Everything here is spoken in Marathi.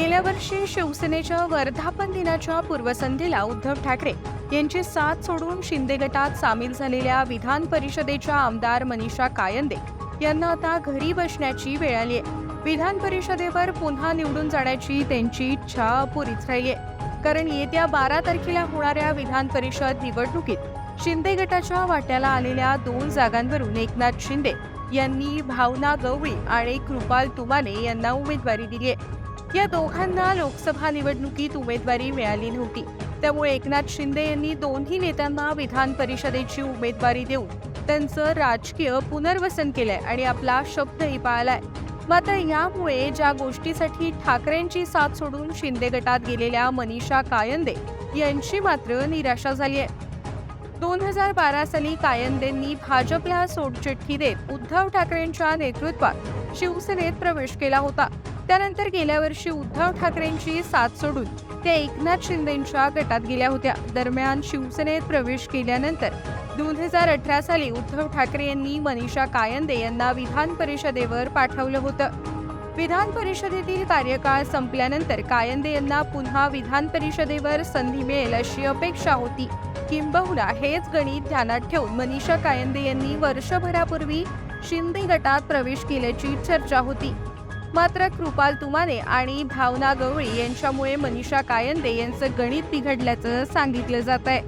गेल्या वर्षी शिवसेनेच्या वर्धापन दिनाच्या पूर्वसंध्येला उद्धव ठाकरे यांची साथ सोडून शिंदे गटात सामील झालेल्या विधान परिषदेच्या आमदार मनीषा कायंदे यांना आता घरी बसण्याची वेळ आली आहे. विधान परिषदेवर पुन्हा निवडून जाण्याची त्यांची इच्छा अपुरीच राहिली आहे. कारण येत्या बारा तारखेला होणाऱ्या विधान परिषद निवडणुकीत शिंदे गटाच्या वाट्याला आलेल्या दोन जागांवरून एकनाथ शिंदे यांनी भावना गवळी आणि कृपाल तुमाने यांना उमेदवारी दिली आहे. या दोघांना लोकसभा निवडणुकीत उमेदवारी मिळाली नव्हती. त्यामुळे एकनाथ शिंदे यांनी दोन्ही नेत्यांना विधान परिषदेची उमेदवारी देऊन त्यांचं राजकीय पुनर्वसन केलंय आणि आपला शब्दही पाळलाय मात्र यामुळे ज्या गोष्टीसाठी ठाकरेंची साथ सोडून शिंदे गटात गेलेल्या मनीषा कायंदे यांची मात्र निराशा झाली आहे दोन हजार बारा साली कायंदेंनी भाजपला सोडचिठ्ठी देत उद्धव ठाकरेंच्या नेतृत्वात शिवसेनेत प्रवेश केला होता. त्यानंतर गेल्या वर्षी उद्धव ठाकरेंची साथ सोडून त्या एकनाथ शिंदेंच्या गटात गेल्या होत्या. दरम्यान शिवसेनेत प्रवेश केल्यानंतर दोन हजार अठरा साली उद्धव ठाकरे यांनी मनीषा कायंदे यांना विधान परिषदेवर पाठवलं होतं. विधान परिषदेतील कार्यकाळ संपल्यानंतर कायंदे यांना पुन्हा विधान परिषदेवर संधी मिळेल अशी अपेक्षा होती. किंबहुना हेच गणित ध्यानात ठेवून मनीषा कायंदे यांनी वर्षभरापूर्वी शिंदे गटात प्रवेश केल्याची चर्चा होती. मात्र कृपाल तुमाने आणि भावना गवळी यांच्यामुळे मनीषा कायंदे यांचं गणित बिघडल्याचं सांगितलं जात आहे